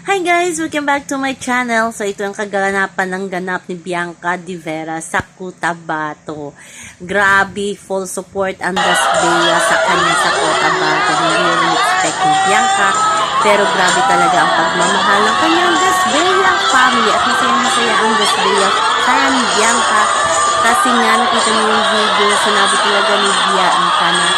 Hi guys! Welcome back to my channel. So ito ang kaganapan ng ganap ni Bianca Di Vera sa Cotabato. Grabe, full support ang Dasbea sa kanya sa Cotabato. Hindi yun expect ni Bianca. Pero grabe talaga ang pagmamahal ng kanyang Dasbea family. At masaya-masaya ang Dasbea fan Bianca. Kasi nga nakita niyo yung video, sinabi talaga ni Bianca na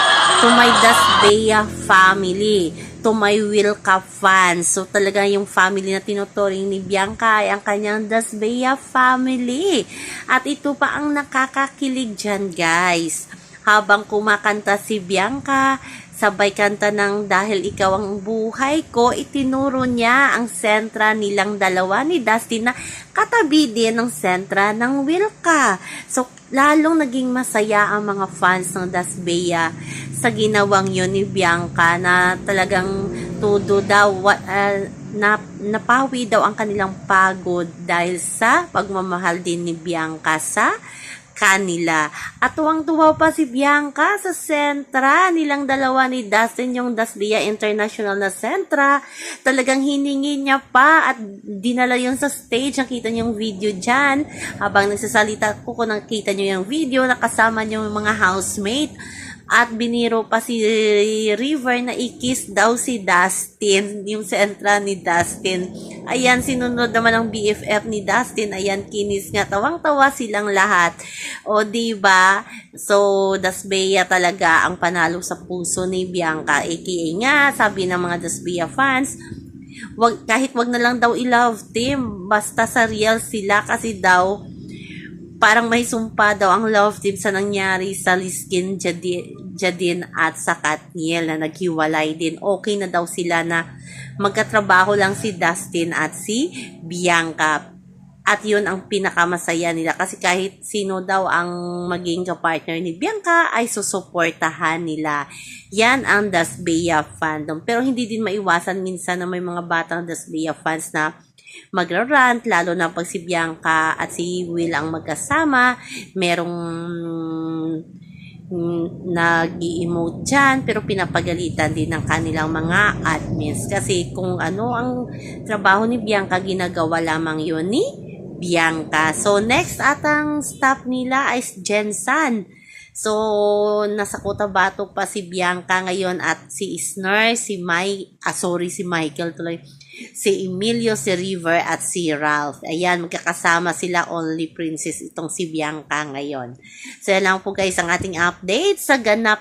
to my Dasbea family to my Wilka fans. So talaga yung family na tinuturing ni Bianca ay ang kanyang Dasbea family. At ito pa ang nakakakilig dyan guys. Habang kumakanta si Bianca, sabay kanta ng Dahil Ikaw ang Buhay Ko, itinuro niya ang sentra nilang dalawa ni Dustin na katabi din ng sentra ng Wilka. So, lalong naging masaya ang mga fans ng Dasbea sa ginawang yun ni Bianca na talagang todo daw ah, na, napawi daw ang kanilang pagod dahil sa pagmamahal din ni Bianca sa kanila. At tuwang-tuwa pa si Bianca sa sentra nilang dalawa ni Dustin, yung Dasbia International na sentra. Talagang hiningi niya pa at dinala yun sa stage. Nakita niyo yung video dyan. Habang nagsasalita ko kung nakita niyo yung video, nakasama niyo yung mga housemate. At biniro pa si River na ikis daw si Dustin, yung sentra ni Dustin. Ayan, sinunod naman ang BFF ni Dustin. Ayan, kinis nga. Tawang-tawa silang lahat. O, ba So, Dasbea talaga ang panalo sa puso ni Bianca. AKA nga, sabi ng mga Dasbea fans, wag, kahit wag na lang daw i-love team, basta sa real sila kasi daw, parang may sumpa daw ang love team sa nangyari sa Liskin Jadin, at sa Katniel na naghiwalay din. Okay na daw sila na magkatrabaho lang si Dustin at si Bianca. At yun ang pinakamasaya nila kasi kahit sino daw ang maging kapartner ni Bianca ay susuportahan nila. Yan ang Dasbea fandom. Pero hindi din maiwasan minsan na may mga batang Dasbea fans na magrarant, lalo na pag si Bianca at si Will ang magkasama, merong mm, nag-emote dyan, pero pinapagalitan din ng kanilang mga admins. Kasi kung ano ang trabaho ni Bianca, ginagawa lamang yun ni Bianca. So, next atang staff nila ay Jensan. So, nasa Cotabato pa si Bianca ngayon at si Isner, si Mai, ah sorry, si Michael tuloy, si Emilio, si River at si Ralph. Ayan, magkakasama sila only princess itong si Bianca ngayon. So, yan lang po guys ang ating update sa ganap